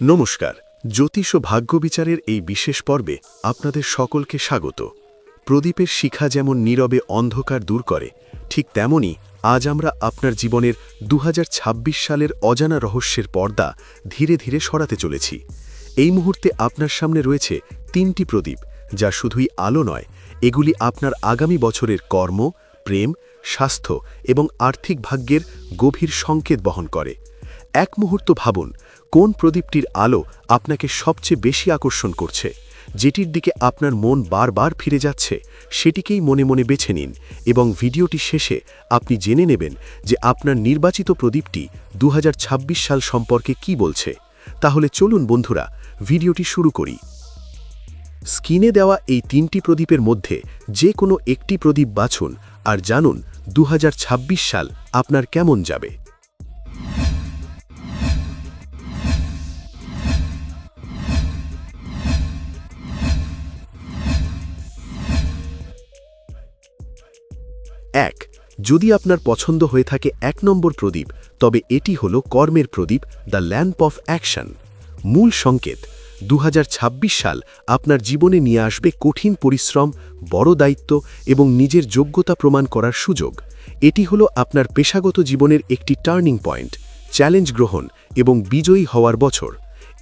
নমস্কার। জ্যোতিষ ও ভাগ্য বিচারের এই বিশেষ পর্বে আপনাদের সকলকে স্বাগত। প্রদীপের শিখা যেমন নীরবে অন্ধকার দূর করে, ঠিক তেমনি আজ আমরা আপনার জীবনের দু হাজার ছাব্বিশ সালের অজানা রহস্যের পর্দা ধীরে ধীরে সরাতে চলেছি। এই মুহূর্তে আপনার সামনে রয়েছে তিনটি প্রদীপ, যা শুধুই আলো নয়, এগুলি আপনার আগামী বছরের কর্ম, প্রেম, স্বাস্থ্য এবং আর্থিক ভাগ্যের গভীর সংকেত বহন করে। এক মুহূর্ত ভাবুন কোন প্রদীপটির আলো আপনাকে সবচেয়ে বেশি আকর্ষণ করছে? যেটির দিকে আপনার মন বারবার ফিরে যাচ্ছে, সেটিকেই মনে মনে বেছে নিন এবং ভিডিওটি শেষে আপনি জেনে নেবেন যে আপনার নির্বাচিত প্রদীপটি দু হাজার ছাব্বিশ সাল সম্পর্কে কি বলছে। তাহলে চলুন বন্ধুরা, ভিডিওটি শুরু করি। স্কিনে দেওয়া এই তিনটি প্রদীপের মধ্যে যে কোনো একটি প্রদীপ বাছুন আর জানুন দু হাজার ছাব্বিশ সাল আপনার কেমন যাবে। এক, যদি আপনার পছন্দ হয়ে থাকে এক নম্বর প্রদীপ, তবে এটি হল কর্মের প্রদীপ, দ্য ল্যাম্প অফ অ্যাকশন। মূল সংকেত দু হাজার ছাব্বিশ সাল আপনার জীবনে নিয়ে আসবে কঠিন পরিশ্রম, বড় দায়িত্ব এবং নিজের যোগ্যতা প্রমাণ করার সুযোগ। এটি হল আপনার পেশাগত জীবনের একটি টার্নিং পয়েন্ট, চ্যালেঞ্জ গ্রহণ এবং বিজয়ী হওয়ার বছর।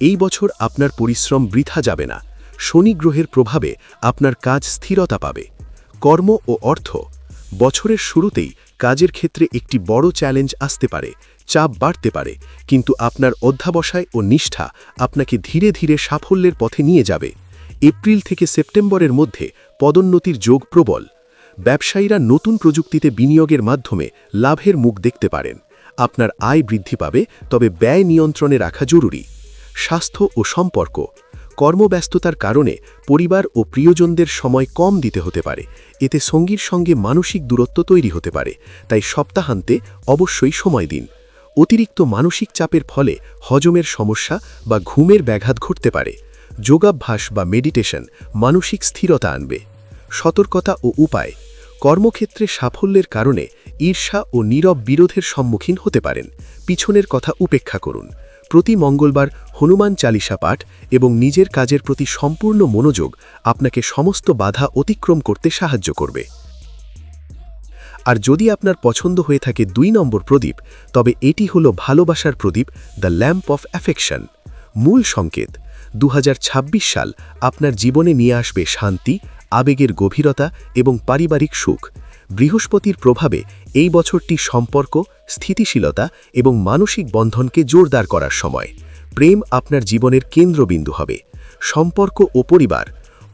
এই বছর আপনার পরিশ্রম বৃথা যাবে না। শনি গ্রহের প্রভাবে আপনার কাজ স্থিরতা পাবে। কর্ম ও অর্থ বছরের শুরুতেই কাজের ক্ষেত্রে একটি বড় চ্যালেঞ্জ আসতে পারে, চাপ বাড়তে পারে, কিন্তু আপনার অধ্যাবসায় ও নিষ্ঠা আপনাকে ধীরে ধীরে সাফল্যের পথে নিয়ে যাবে। এপ্রিল থেকে সেপ্টেম্বরের মধ্যে পদোন্নতির যোগ প্রবল। ব্যবসায়ীরা নতুন প্রযুক্তিতে বিনিয়োগের মাধ্যমে লাভের মুখ দেখতে পারেন। আপনার আয় বৃদ্ধি পাবে, তবে ব্যয় নিয়ন্ত্রণে রাখা জরুরি। স্বাস্থ্য ও সম্পর্ক কর্মব্যস্ততার কারণে পরিবার ও প্রিয়জনদের সময় কম দিতে হতে পারে। এতে সঙ্গীর সঙ্গে মানসিক দূরত্ব তৈরি হতে পারে, তাই সপ্তাহান্তে অবশ্যই সময় দিন। অতিরিক্ত মানসিক চাপের ফলে হজমের সমস্যা বা ঘুমের ব্যাঘাত ঘটতে পারে। যোগাভ্যাস বা মেডিটেশন মানসিক স্থিরতা আনবে। সতর্কতা ও উপায় কর্মক্ষেত্রে সাফল্যের কারণে ঈর্ষা ও নীরব বিরোধের সম্মুখীন হতে পারেন। পিছনের কথা উপেক্ষা করুন। প্রতি মঙ্গলবার হনুমান চালিসা পাঠ এবং নিজের কাজের প্রতি সম্পূর্ণ মনোযোগ আপনাকে সমস্ত বাধা অতিক্রম করতে সাহায্য করবে। আর যদি আপনার পছন্দ হয়ে থাকে দুই নম্বর প্রদীপ, তবে এটি হল ভালোবাসার প্রদীপ দ্য ল্যাম্প অফ অ্যাফেকশন মূল সংকেত দু হাজার ছাব্বিশ সাল আপনার জীবনে নিয়ে আসবে শান্তি, আবেগের গভীরতা এবং পারিবারিক সুখ। বৃহস্পতির প্রভাবে এই বছরটি সম্পর্ক, স্থিতিশীলতা এবং মানসিক বন্ধনকে জোরদার করার সময়। প্রেম আপনার জীবনের কেন্দ্রবিন্দু হবে। সম্পর্ক ও পরিবার,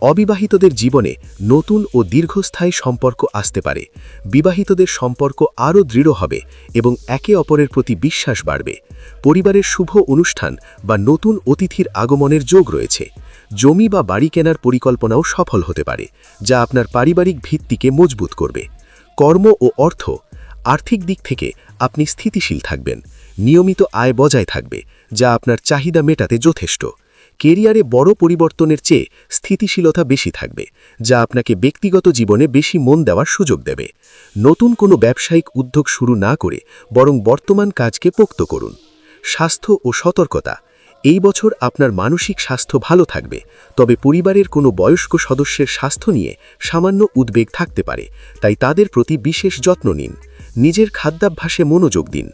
অবিবাহিতদের জীবনে নতুন ও দীর্ঘস্থায়ী সম্পর্ক আসতে পারে। বিবাহিতদের সম্পর্ক আরও দৃঢ় হবে এবং একে অপরের প্রতি বিশ্বাস বাড়বে। পরিবারের শুভ অনুষ্ঠান বা নতুন অতিথির আগমনের যোগ রয়েছে। জমি বা বাড়ি কেনার পরিকল্পনাও সফল হতে পারে, যা আপনার পারিবারিক ভিত্তিকে মজবুত করবে। কর্ম ও অর্থ, আর্থিক দিক থেকে আপনি স্থিতিশীল থাকবেন, নিয়মিত আয় বজায় থাকবে যা আপনার চাহিদা মেটাতে যথেষ্ট। কেরিয়ারে বড় পরিবর্তনের চেয়ে স্থিতিশীলতা বেশি থাকবে, যা আপনাকে ব্যক্তিগত জীবনে বেশি মন দেওয়ার সুযোগ দেবে। নতুন কোনো ব্যবসায়িক উদ্যোগ শুরু না করে বরং বর্তমান কাজকে পোক্ত করুন। স্বাস্থ্য ও সতর্কতা। এই বছর আপনার মানসিক স্বাস্থ্য ভালো থাকবে, তবে পরিবারের কোনো বয়স্ক সদস্যের স্বাস্থ্য নিয়ে সামান্য উদ্বেগ থাকতে পারে, তাই তাদের প্রতি বিশেষ যত্ন নিন। নিজের খাদ্যাভ্যাসে মনোযোগ দিন।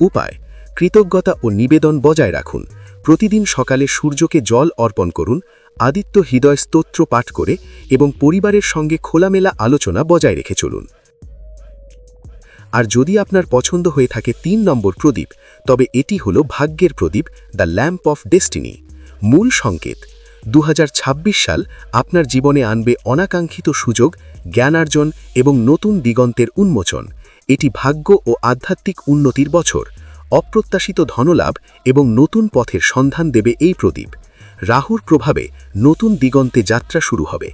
উপায় কৃতজ্ঞতা ও নিবেদন বজায় রাখুন। প্রতিদিন সকালে সূর্যকে জল অর্পণ করুন, আদিত্য হৃদয় স্তোত্র পাঠ করে এবং পরিবারের সঙ্গে খোলামেলা আলোচনা বজায় রেখে চলুন। আর যদি আপনার পছন্দ হয়ে থাকে তিন নম্বর প্রদীপ, তবে এটি হল ভাগ্যের প্রদীপ, দ্য ল্যাম্প অফ ডেস্টিনি। মূল সংকেত দু হাজার ছাব্বিশ সাল আপনার জীবনে আনবে অনাকাঙ্ক্ষিত সুযোগ, জ্ঞানার্জন এবং নতুন দিগন্তের উন্মোচন। এটি ভাগ্য ও আধ্যাত্মিক উন্নতির বছর। অপ্রত্যাশিত ধনলাভ এবং নতুন পথের সন্ধান দেবে এই প্রদীপ। রাহুর প্রভাবে নতুন দিগন্তে যাত্রা শুরু হবে।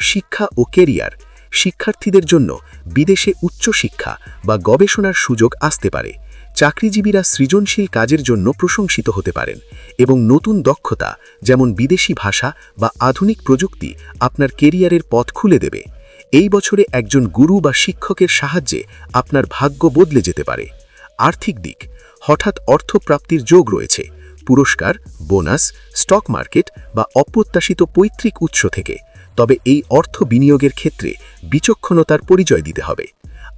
শিক্ষা ও কেরিয়ার, শিক্ষার্থীদের জন্য বিদেশে উচ্চশিক্ষা বা গবেষণার সুযোগ আসতে পারে। চাকরিজীবীরা সৃজনশীল কাজের জন্য প্রশংসিত হতে পারেন এবং নতুন দক্ষতা, যেমন বিদেশি ভাষা বা আধুনিক প্রযুক্তি, আপনার কেরিয়ারের পথ খুলে দেবে। এই বছরে একজন গুরু বা শিক্ষকের সাহায্যে আপনার ভাগ্য বদলে যেতে পারে। আর্থিক দিক হঠাৎ অর্থপ্রাপ্তির যোগ রয়েছে, পুরস্কার, বোনাস, স্টক মার্কেট বা অপ্রত্যাশিত পৈতৃক উৎস থেকে। তবে এই অর্থ বিনিয়োগের ক্ষেত্রে বিচক্ষণতার পরিচয় দিতে হবে।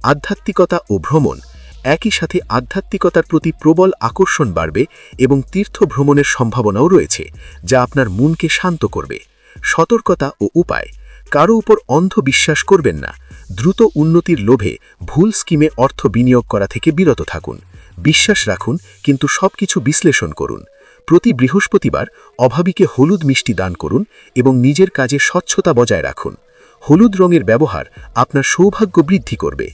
আধ্যাত্মিকতা ও ভ্রমণ, একই সাথে আধ্যাত্মিকতার প্রতি প্রবল আকর্ষণ বাড়বে এবং তীর্থ ভ্রমণের সম্ভাবনাও রয়েছে, যা আপনার মনকে শান্ত করবে। সতর্কতা ও উপায়, কারও উপর অন্ধ বিশ্বাস করবেন না, দ্রুত উন্নতির লোভে ভুল স্কিমে অর্থ বিনিয়োগ করা থেকে বিরত থাকুন। বিশ্বাস রাখুন, কিন্তু সবকিছু বিশ্লেষণ করুন। প্রতি বৃহস্পতিবার অভাবীকে হলুদ মিষ্টি দান করুন এবং নিজের কাজে স্বচ্ছতা বজায় রাখুন। হলুদ রঙের ব্যবহার আপনার সৌভাগ্য বৃদ্ধি করবে।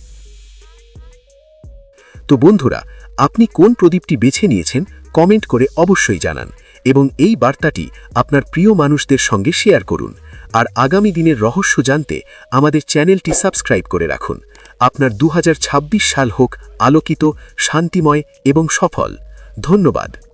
তো বন্ধুরা, আপনি কোন প্রদীপটি বেছে নিয়েছেন কমেন্ট করে অবশ্যই জানান। এবং এই বার্তাটি আপনার প্রিয় মানুষদের সঙ্গে শেয়ার করুন। আর আগামী দিনের রহস্য জানতে আমাদের চ্যানেলটি সাবস্ক্রাইব করে রাখুন। আপনার দু হাজার ছাব্বিশ সাল হোক আলোকিত, শান্তিময় এবং সফল। ধন্যবাদ।